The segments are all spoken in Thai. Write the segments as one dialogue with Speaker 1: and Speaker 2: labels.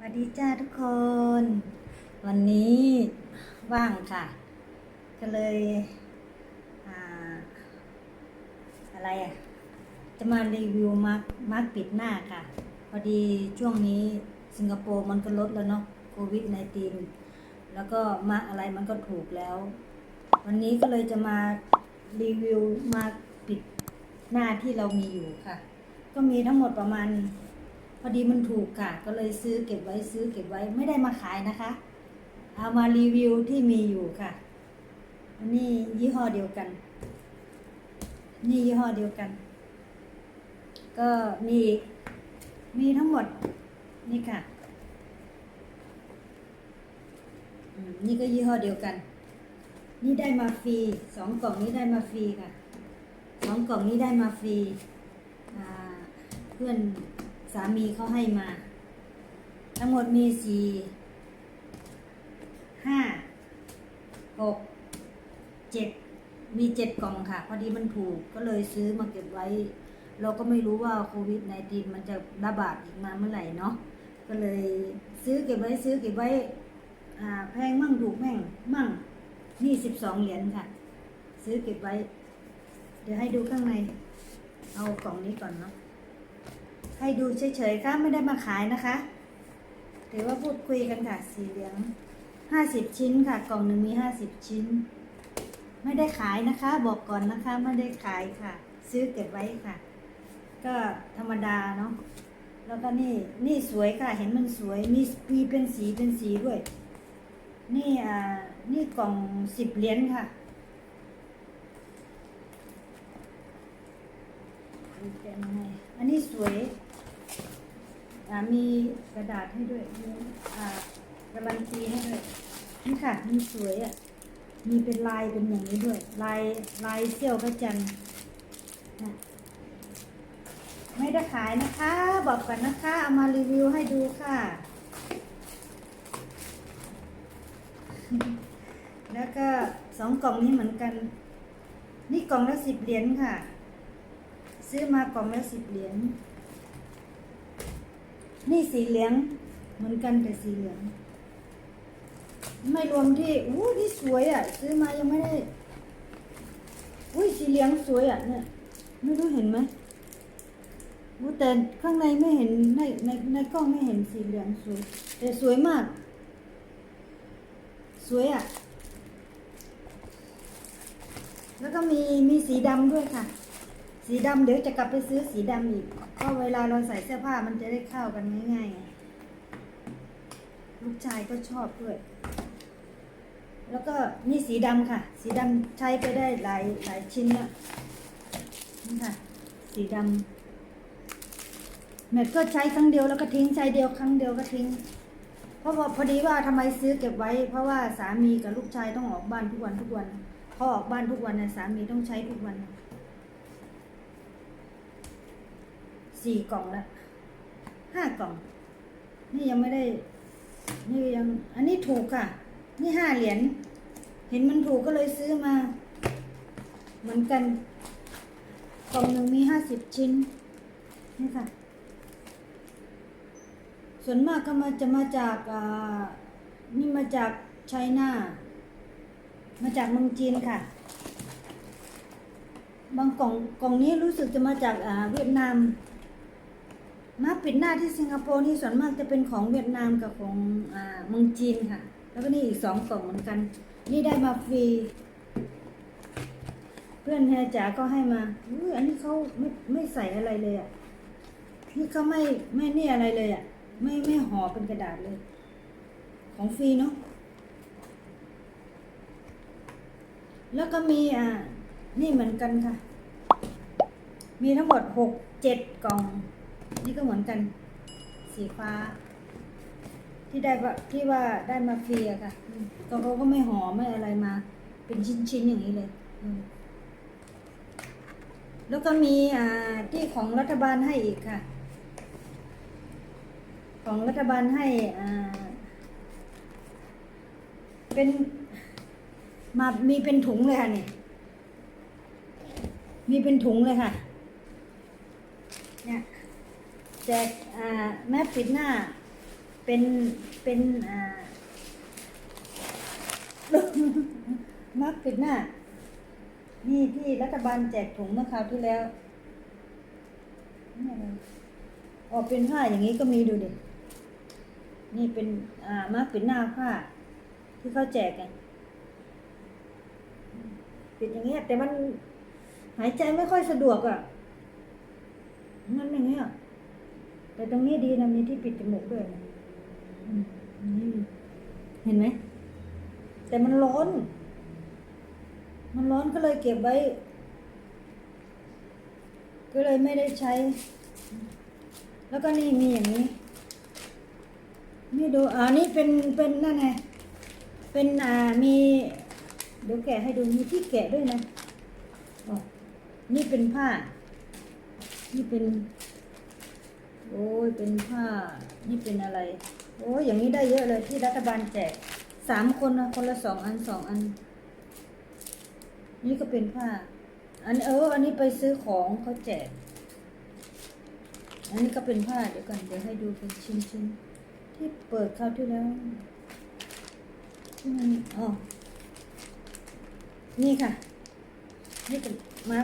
Speaker 1: สวัสดีจ้าทุกคน วันนี้ว่างค่ะ ก็เลยอ่าอะไรอะ จะมารีวิวมาร์กมาร์กปิดหน้าค่ะ พอดีช่วงนี้สิงคโปร์มันก็ลดแล้วเนาะโควิด -19 แล้วก็มาร์กอะไรมันก็ถูกแล้ว วันนี้ก็เลยจะมารีวิวมาร์กปิดหน้าที่เรามีอยู่ค่ะ ก็มีทั้งหมดประมาณ พอดีมันถูกค่ะ ก็เลยซื้อเก็บไว้ซื้อเก็บไว้ไม่ได้มาขายนะคะ เอามารีวิวที่มีอยู่ค่ะ อันนี้ยี่ห้อเดียวกัน นี่ยี่ห้อเดียวกัน ก็มีมีทั้งหมดนี่ค่ะนี่ก็ยี่ห้อเดียวกัน นี่ได้มาฟรีสองกล่องนี้ได้มาฟรีค่ะสองกล่องนี้ได้มาฟรีเพื่อน สามีเขาให้มา ทั้งหมดมีสี่ห้าหกเจ็ดมีเจ็ดกล่องค่ะ พอดีมันถูกก็เลยซื้อมาเก็บไว้ เราก็ไม่รู้ว่าโควิด -19 มันจะระบาดอีกมาเมื่อไหร่เนาะก็เลยซื้อเก็บไว้ซื้อเก็บไว้แพงมั่งถูกแม่งมั่งนี่สิบสองเหรียญค่ะ ซื้อเก็บไว้ เดี๋ยวให้ดูข้างใน เอากล่องนี้ก่อนเนาะ ให้ดูเฉยๆค่ะไม่ได้มาขายนะคะถือว่าพูดคุยกันค่ะสีเหลืองห้าสิบชิ้นค่ะ กล่องหนึ่งมีห้าสิบชิ้น ไม่ได้ขายนะคะ บอกก่อนนะคะไม่ได้ขายค่ะ ซื้อเก็บไว้ค่ะ ก็ธรรมดาเนาะแล้วก็นี่นี่สวยค่ะ เห็นมันสวยมีมีเป็นสีเป็นสีด้วย นี่อ่านี่กล่องสิบเหรียญค่ะอันนี้สวย มีกระดาษให้ด้วยมีการันตีให้ด้วยนี่ค่ะมันสวยอะมีเป็นลายเป็นอย่างนี้ด้วย ลายลายเซี่ยวพระจันทร์ไม่ได้ขายนะคะ บอกก่อนนะคะ เอามารีวิวให้ดูค่ะ แล้วก็สองกล่องนี้เหมือนกัน นี่กล่องละสิบเหรียญค่ะ ซื้อมากล่องละสิบเหรียญ นี่สีเหลืองเหมือนกันแต่สีเหลือง ไม่รวมที่อู้ที่สวยอะ ซื้อมายังไม่ได้อุ้ยสีเหลืองสวยอะเนี่ยไม่รู้เห็นไหมอู้แต่ข้างในไม่เห็นในในในกล้องไม่เห็นสีเหลืองสวย แต่สวยมาก สวยอะ แล้วก็มีมีสีดำด้วยค่ะ สีดำเดี๋ยวจะกลับไปซื้อสีดำอีก เพราะเวลาเราใส่เสื้อผ้ามันจะได้เข้ากันง่ายๆ ลูกชายก็ชอบด้วย แล้วก็นี่สีดำค่ะ สีดำใช้ไปได้หลายหลายชิ้นแล้วนี่ค่ะ สีดำเม็ดก็ใช้ครั้งเดียวแล้วก็ทิ้งใช้เดียวครั้งเดียวก็ทิ้ง เพราะว่าพอดีว่าทำไมซื้อเก็บไว้ เพราะว่าสามีกับลูกชายต้องออกบ้านทุกวันทุกวันพอออกบ้านทุกวันนะสามีต้องใช้ทุกวัน สี่กล่องแล้วห้ากล่อง นี่ยังไม่ได้ นี่ยัง อันนี้ถูกค่ะ นี่ห้าเหรียญ เห็นมันถูกก็เลยซื้อมา เหมือนกัน กล่องหนึ่งมีห้าสิบชิ้น นี่ค่ะ ส่วนมากก็มาจะมาจากอ่านี่มาจากไชน่า มาจากเมืองจีนค่ะ บางกล่องกล่องนี้รู้สึกจะมาจากอ่าเวียดนาม มาปิดหน้าที่สิงคโปร์นี่ส่วนมากจะเป็นของเวียดนามกับของอ่าเมืองจีนค่ะ แล้วก็นี่อีกสองกล่องเหมือนกัน นี่ได้มาฟรี เพื่อนเฮียจ๋าก็ให้มาอุ้ยอันนี้เขาไม่ไม่ใส่อะไรเลยอะนี่เขาไม่ไม่นี่อะไรเลยอะ ไม่ไม่ห่อเป็นกระดาษเลย ของฟรีเนาะแล้วก็มีอ่านี่เหมือนกันค่ะ มีทั้งหมดหกเจ็ดกล่อง นี่ก็เหมือนกันสีฟ้า ที่ได้ที่ว่าได้มาฟรีอะค่ะอืมก็เขาก็ไม่ห่อไม่อะไรมา เป็นชิ้นๆอย่างนี้เลยแล้วก็มีอ่าที่ของรัฐบาลให้อีกค่ะ ของรัฐบาลให้อ่าเป็นมามีเป็นถุงเลยค่ะนี่มีเป็นถุงเลยค่ะ เนี่ย จกแมสปิดหน้า เป็นเป็นมักปิดหน้า นี่ที่รัฐบาลแจกถุงเมื่อคราวที่แล้วออกเป็นผ้าอย่างนี้ก็มีดูดิ นี่เป็นอ่ามักปิดหน้าผ้า ที่เขาแจกไงปิดอย่างเงี้ยแต่มันหายใจไม่ค่อยสะดวกอะ่ะมันอย่างเงี้ย แต่ตรงนี้ดีนะมีที่ปิดจมูกด้วยนะอืมนี่เห็นไหม แต่มันร้อน มันร้อนก็เลยเก็บไว้ ก็เลยไม่ได้ใช้ แล้วก็นี่มีอย่างนี้ นี่ดูอ่านี่เป็นเป็นนั่นไง เป็นอ่ามี เดี๋ยวแกะให้ดูมีที่แกะด้วยนะอ๋อนี่เป็นผ้า นี่เป็น โอ้ยเป็นผ้า นี่เป็นอะไร โอ้ยอย่างนี้ได้เยอะเลยที่รัฐบาลแจกสามคนนะคนละสองอันสองอัน นี่ก็เป็นผ้า อันเออ อันนี้ไปซื้อของเขาแจก อันนี้ก็เป็นผ้าเดี๋ยวก่อนเดี๋ยวให้ดูเป็นชิ้นๆที่เปิดคราวที่แล้วที่มันอ๋อนี่ค่ะ นี่เป็นมา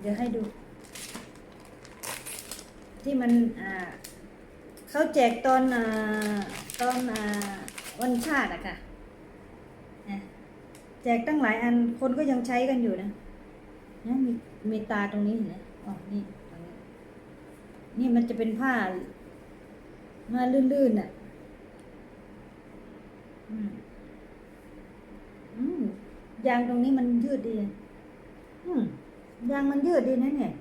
Speaker 1: เดี๋ยวให้ดู ที่มันอ่าเขาแจกตอนอ่าตอนอ่าวันชาติอะค่ะแจกตั้งหลายอันคนก็ยังใช้กันอยู่นะนะมีมีตาตรงนี้เห็นไหมอ๋อนี่ตรงนี้นี่มันจะเป็นผ้ามาลื่นๆน่ะอืมอืมยางตรงนี้มันยืดดี อืมยางมันยืดดีนะเนี่ย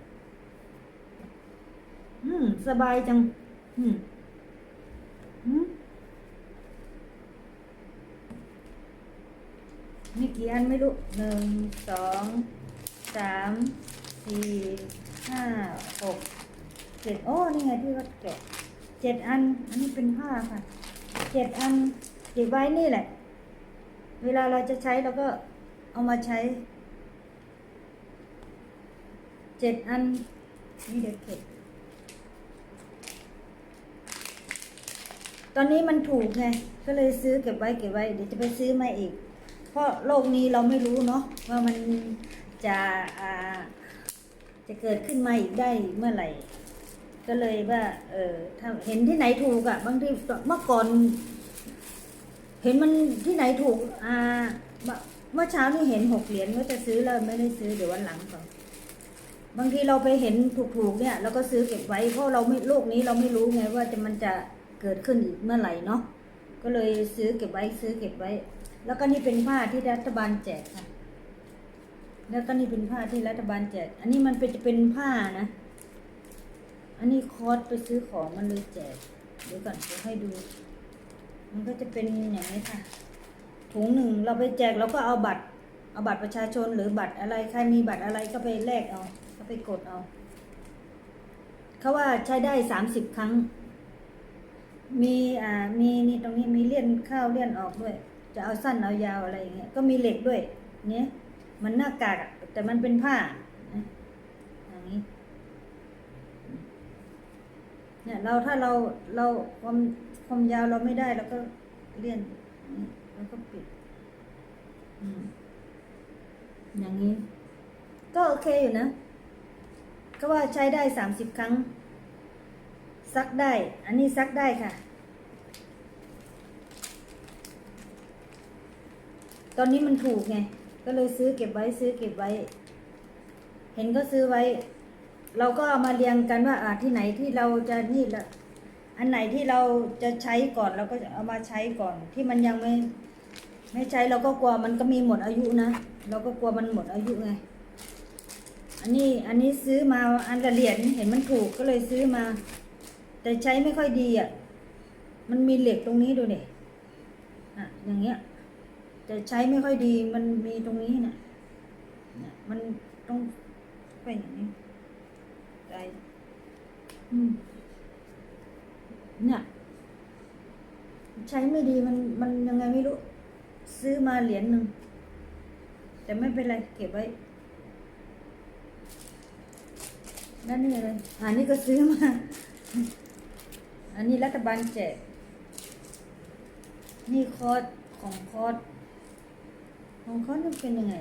Speaker 1: สบายจัง อืมมมีกี่อันไม่รู้หนึ่งสองสามสี่ห้าหกเจ็ดโอ้ นี่ไงที่เขาแกะเจ็ดอัน อันนี้เป็นผ้าค่ะเจ็ดอันเก็บไว้นี่แหละ เวลาเราจะใช้เราก็เอามาใช้เจ็ดอันนี่เดี๋ยวเก็บ ตอนนี้มันถูกไง ก็เลยซื้อเก็บไว้เก็บไว้ เดี๋ยวจะไปซื้อมาอีก เพราะโลกนี้เราไม่รู้เนาะว่ามันจะอ่าจะเกิดขึ้นมาอีกได้เมื่อไหร่ ก็เลยว่า เออถ้าเห็นที่ไหนถูกอะ่ะ บางทีเมื่อก่อน เห็นมันที่ไหนถูก อ่า เมื่อเช้านี่เห็นหกเหรียญก็จะซื้อแล้วไม่ได้ซื้อเดี๋ยววันหลังก่อนบางทีเราไปเห็นถูกๆเนี่ยเราก็ซื้อเก็บไว้เพราะเราไม่โลกนี้เราไม่รู้ไงว่าจะมันจะ เกิดขึ้นอีกเมื่อไหร่เนาะก็เลยซื้อเก็บไว้ซื้อเก็บไว้ แล้วก็นี่เป็นผ้าที่รัฐบาลแจกค่ะ แล้วก็นี่เป็นผ้าที่รัฐบาลแจก อันนี้มันเป็นจะเป็นผ้านะ อันนี้คอสไปซื้อของมันเลยแจกเดี๋ยวก่อนจะให้ดู มันก็จะเป็นอย่างนี้ค่ะถุงหนึ่งเราไปแจกเราก็เอาบัตร เอาบัตรประชาชนหรือบัตรอะไรใครมีบัตรอะไรก็ไปแลกเอาก็ไปกดเอาเขาว่าใช้ได้สามสิบครั้ง มีอ่ามีนี่ตรงนี้มีเลี่ยนเข้าเลี่ยนออกด้วย จะเอาสั้นเอายาวอะไรอย่างเงี้ยก็มีเหล็กด้วยเนี่ยมันหน้ากากแต่มันเป็นผ้าอย่างนี้เนี่ยเราถ้าเราเราความความยาวเราไม่ได้เราก็เลี่ยนอนแล้วก็ปิดอย่างนี้ ก็โอเคอยู่นะ ก็ว่าใช้ได้สามสิบครั้ง ซักได้ อันนี้ซักได้ค่ะ ตอนนี้มันถูกไง ก็เลยซื้อเก็บไว้ซื้อเก็บไว้ เห็นก็ซื้อไว้ เราก็เอามาเรียงกันว่าอ่าที่ไหนที่เราจะนี่ละอันไหนที่เราจะใช้ก่อนเราก็เอามาใช้ก่อน ที่มันยังไม่ไม่ใช้เราก็กลัวมันก็มีหมดอายุนะเราก็กลัวมันหมดอายุไง อันนี้อันนี้ซื้อมาอันละเหรียญเห็นมันถูกก็เลยซื้อมา แต่ใช้ไม่ค่อยดีอะ มันมีเหล็กตรงนี้ดูเด็อะอย่างเงี้ย แต่ใช้ไม่ค่อยดี มันมีตรงนี้นะเนี่ยมันต้องไปอย่างนี้ใจอืมเนี่ยใช้ไม่ดีมันมันยังไงไม่รู้ ซื้อมาเหรียญหนึ่ง แต่ไม่เป็นไรเก็บไว้นั่นนี่เลยอันนี้ก็ซื้อมา อันนี้รัฐบาลแจก นี่คอร์สของคอร์สของคอร์สมันเป็นยังไง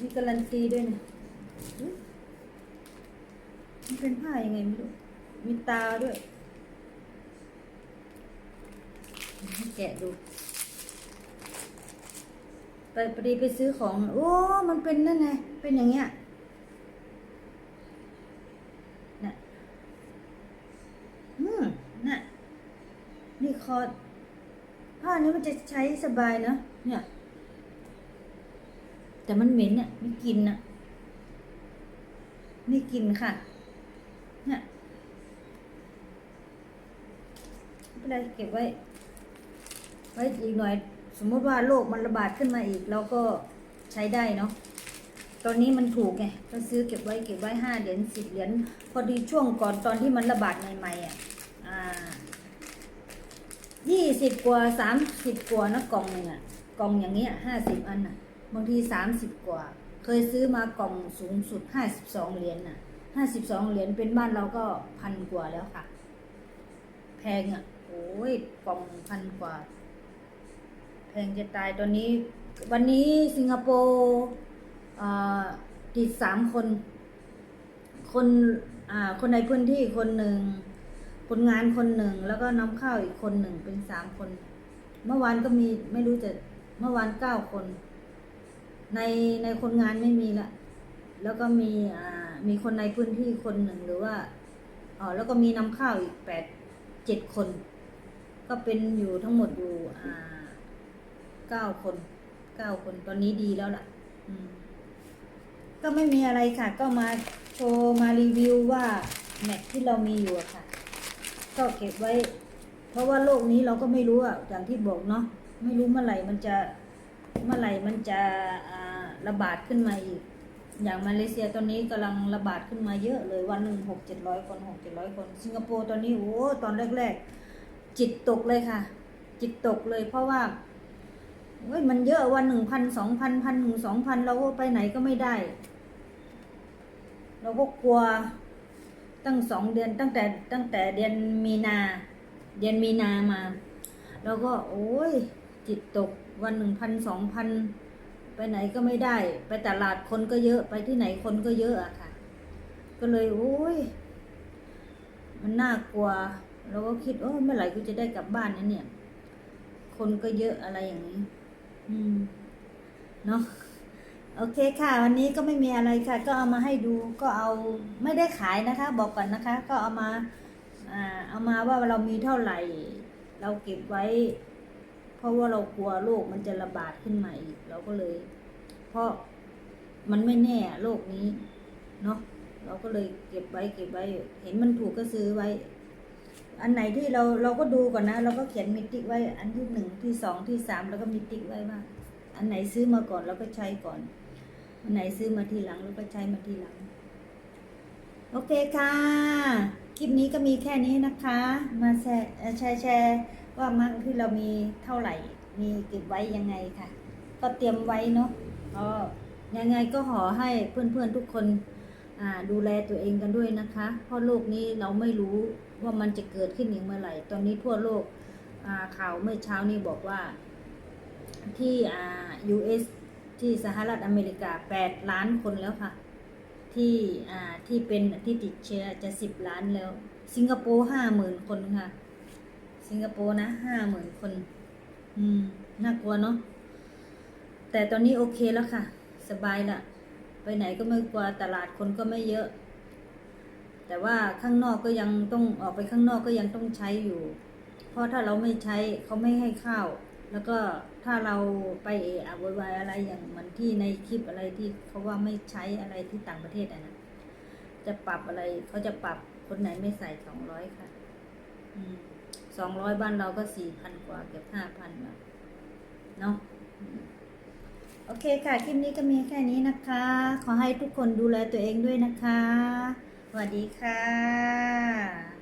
Speaker 1: มีการันตีด้วยนะมันเป็นผ้ายังไงไม่รู้ มีตาด้วย แกะดูไปพอดีไปซื้อของ โอ้ มันเป็นนั่นไง เป็นอย่างเงี้ยน่ะอืมน่ะ นี่ค อร์สผ้านี้มันจะใช้สบายเนอะเนี่ย แต่มันเหม็นเนี่ยไม่กินนะไม่กินค่ะ เนี่ยไม่เป็นไรเก็บไว้ ไว้อีกหน่อย สมมติว่าโรคมันระบาดขึ้นมาอีกเราก็ใช้ได้เนาะตอนนี้มันถูกไงก็ซื้อเก็บไว้เก็บไว้ห้าเหรียญสิบเหรียญพอดีช่วงก่อนตอนที่มันระบาดใหม่ๆอะ ยี่สิบกว่าสามสิบกว่านะกล่องหนึ่งอะกล่องอย่างเงี้ยห้าสิบอันอะบางทีสามสิบกว่า เคยซื้อมากล่องสูงสุดห้าสิบสองเหรียญน่ะห้าสิบสองเหรียญเป็นบ้านเราก็พันกว่าแล้วค่ะ แพงอะโอ้ยกล่องพันกว่า แพงจะตายตอนนี้ วันนี้สิงคโปร์ติดสามคน คนอ่าคนในพื้นที่คนหนึ่ง คนงานคนหนึ่ง แล้วก็น้ำข้าวอีกคนหนึ่งเป็นสามคน เมื่อวานก็มีไม่รู้จะเมื่อวานเก้าคน ในในคนงานไม่มีละ แล้วก็มีอ่ามีคนในพื้นที่คนหนึ่งหรือว่าอ๋อแล้วก็มีน้ำข้าวอีกแปดเจ็ดคน ก็เป็นอยู่ทั้งหมดอยู่อ่าเก้าคนเก้าคนตอนนี้ดีแล้วล่ะ อืมก็ไม่มีอะไรค่ะ ก็มาโชว์มารีวิวว่าแม็กที่เรามีอยู่ค่ะ ก็เก็บไว้ เพราะว่าโลกนี้เราก็ไม่รู้อะอย่างที่บอกเนาะไม่รู้เมื่อไหร่มันจะเมื่อไหร่มันจะระบาดขึ้นมาอีก อย่างมาเลเซียตอนนี้กำลังระบาดขึ้นมาเยอะเลยวันหนึ่งหกเจ็ดร้อยคนหกเจ็ดร้อยคน สิงคโปร์ตอนนี้โอ้ตอนแรก ๆ จิตตกเลยค่ะ จิตตกเลยเพราะว่าเว้ยมันเยอะวันหนึ่งพันสองพันพันหนึ่งสองพันเราก็ไปไหนก็ไม่ได้ เราก็กลัว ตั้งสองเดือนตั้งแต่ตั้งแต่เดือนมีนา เดือนมีนามาเราก็โอ้ย จิตตกวันหนึ่งพันสองพันไปไหนก็ไม่ได้ ไปตลาดคนก็เยอะไปที่ไหนคนก็เยอะอะค่ะ ก็เลยโอ้ย มันน่ากลัวเราก็คิดโอ้ยเมื่อไหร่กูจะได้กลับบ้านนะเนี่ย คนก็เยอะอะไรอย่างนี้ อืม เนาะ โอเคค่ะ วันนี้ก็ไม่มีอะไรค่ะ ก็เอามาให้ดูก็เอาไม่ได้ขายนะคะ บอกก่อนนะคะ ก็เอามาเอามาว่าเรามีเท่าไหร่ เราเก็บไว้ เพราะว่าเรากลัวโรคมันจะระบาดขึ้นมาอีกเราก็เลย เพราะมันไม่แน่โรคนี้เนาะเราก็เลยเก็บไว้เก็บไว้ เห็นมันถูกก็ซื้อไว้ อันไหนที่เราเราก็ดูก่อนนะ เราก็เขียนมิติไว้อันที่หนึ่งที่สองที่สามแล้วก็มิติไว้ว่า อันไหนซื้อมาก่อนเราก็ใช้ก่อน อันไหนซื้อมาทีหลังเราก็ใช้มาทีหลัง โอเคค่ะ คลิปนี้ก็มีแค่นี้นะคะ มาแชร์แชร์แชร์ว่ามักที่เรามีเท่าไหร่ มีเก็บไว้ยังไงค่ะ ก็เตรียมไว้เนาะก็ยังไงก็ขอให้เพื่อนๆทุกคนดูแลตัวเองกันด้วยนะคะ เพราะโลกนี้เราไม่รู้ว่ามันจะเกิดขึ้นอีกเมื่อไหร่ ตอนนี้ทั่วโลกข่าวเมื่อเช้านี้บอกว่าที่อ่า US ที่สหรัฐอเมริกา 8 ล้านคนแล้วค่ะ ที่อ่าที่เป็นที่ติดเชื้อจะ 10 ล้านแล้ว สิงคโปร์ห้าหมื่นคนค่ะ สิงคโปร์นะห้าหมื่นคน อืม น่ากลัวเนาะแต่ตอนนี้โอเคแล้วค่ะ สบายละไปไหนก็ไม่กลัวตลาดคนก็ไม่เยอะ แต่ว่าข้างนอกก็ยังต้องออกไปข้างนอกก็ยังต้องใช้อยู่ เพราะถ้าเราไม่ใช้เขาไม่ให้ข้าว แล้วก็ถ้าเราไปเอะอะโวยวายอะไรอย่างเหมันที่ในคลิปอะไรที่เขาว่าไม่ใช้อะไรที่ต่างประเทศอะนะจะปรับอะไรเขาจะปรับคนไหนไม่ใส่สองร้อยค่ะสองร้อยบ้านเราก็สี่พันกว่าเกือบห้าพันบาทเนาะโอเคค่ะ คลิปนี้ก็มีแค่นี้นะคะ ขอให้ทุกคนดูแลตัวเองด้วยนะคะ สวัสดีค่ะ